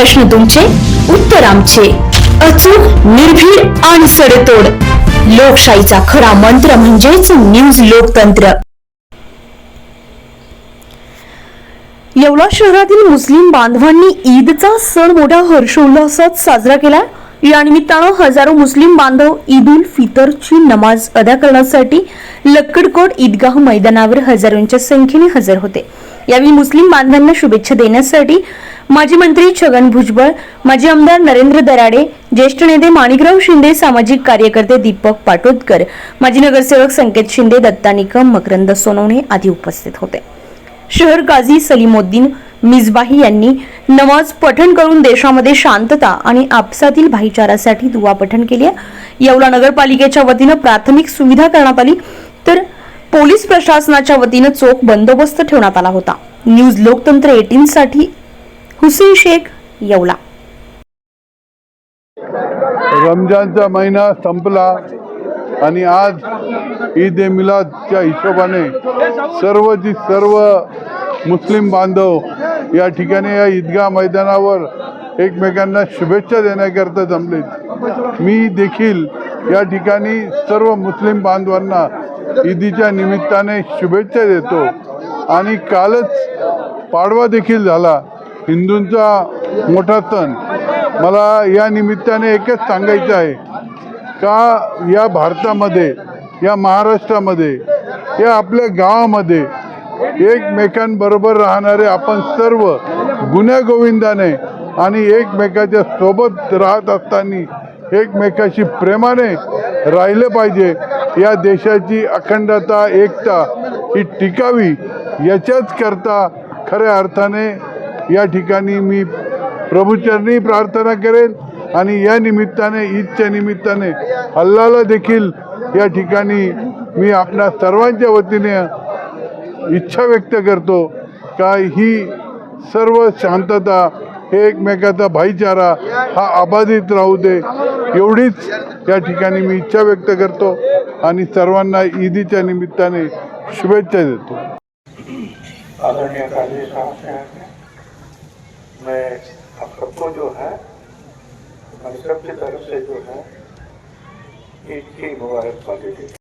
प्रश्न तुमचे उत्तर आमचे. अचूक निर्भीड आणि सडेतोड. लोकशाहीचा खरा मंत्र म्हणजेच न्यूज लोकतंत्र. येवला शहरातील मुस्लिम बांधवांनी ईदचा सण मोठ्या हर्षोल्लासात साजरा केला या निमित्तानं हजारो मुस्लिम बांधव ईद उल फितरची नमाज अदा करण्यासाठी लक्कडकोट ईदगाह मैदानावर हजारोंच्या संख्येने हजर होते. यावेळी मुस्लिम बांधवांना शुभेच्छा देण्यासाठी माजी मंत्री छगन भुजबळ माजी आमदार नरेंद्र दराडे ज्येष्ठ नेते माणिकराव शिंदे सामाजिक कार्यकर्ते दीपक पाटोदकर माजी नगरसेवक संकेत शिंदे दत्ता निकम मकरंद सोनवणे आदी उपस्थित होते शहर गाझी सलीमोद्दीन मिजबाही यांनी नमाज पठण करून देशामध्ये शांतता आणि आपसातील भाईचारासाठी दुवा पठण केली आहे. येवला नगरपालिकेच्या वतीनं प्राथमिक सुविधा करण्यात आली तर पोलीस प्रशासनाच्या वतीनं चोख बंदोबस्त ठेवण्यात आला होता न्यूज लोकतंत्र एटीन साठी हुसेन शेख येवला. रमजानचा महिना संपला आणि आज ईद ए मिलादच्या हिशोबाने सर्व जी सर्व मुस्लिम बांधव या ठिकाणी या ईदगाह मैदानावर एकमेकांना शुभेच्छा देण्याकरता जमलेत. मी देखील या ठिकाणी सर्व मुस्लिम बांधवांना ईदीच्या निमित्ताने शुभेच्छा देतो. आणि कालच पाडवा देखील झाला. हिंदूंचा मोठा सण. मला या निमित्ताने एकच सांगायचं आहे का या भारतामध्ये या महाराष्ट्रामध्ये या आपल्या गावामध्ये एकमेकांबरोबर राहणारे आपण सर्व गुण्यागोविंदाने आणि एकमेकाच्या सोबत राहत असताना एकमेकाशी प्रेमाने राहिले पाहिजे. या देशाची अखंडता एकता ही टिकावी याच्याच करता खऱ्या अर्थाने या ठिकाणी मी प्रभूचरणी प्रार्थना करेल आणि या निमित्ताने ईदच्या निमित्ताने अल्लाला देखील या ठिकाणी मी आपल्या सर्वांच्या वतीने इच्छा व्यक्त करतो का ही सर्व शांतता हे एकमेकाचा भाईचारा हा अबाधित राहू दे एवढीच या ठिकाणी मी इच्छा व्यक्त करतो आणि सर्वांना ईदीच्या निमित्ताने शुभेच्छा देतो आदरणीय काजी साहब से हैं मैं आप सबको जो है हम सबकी तरफ से जो है ईद की मुबारकबादी देती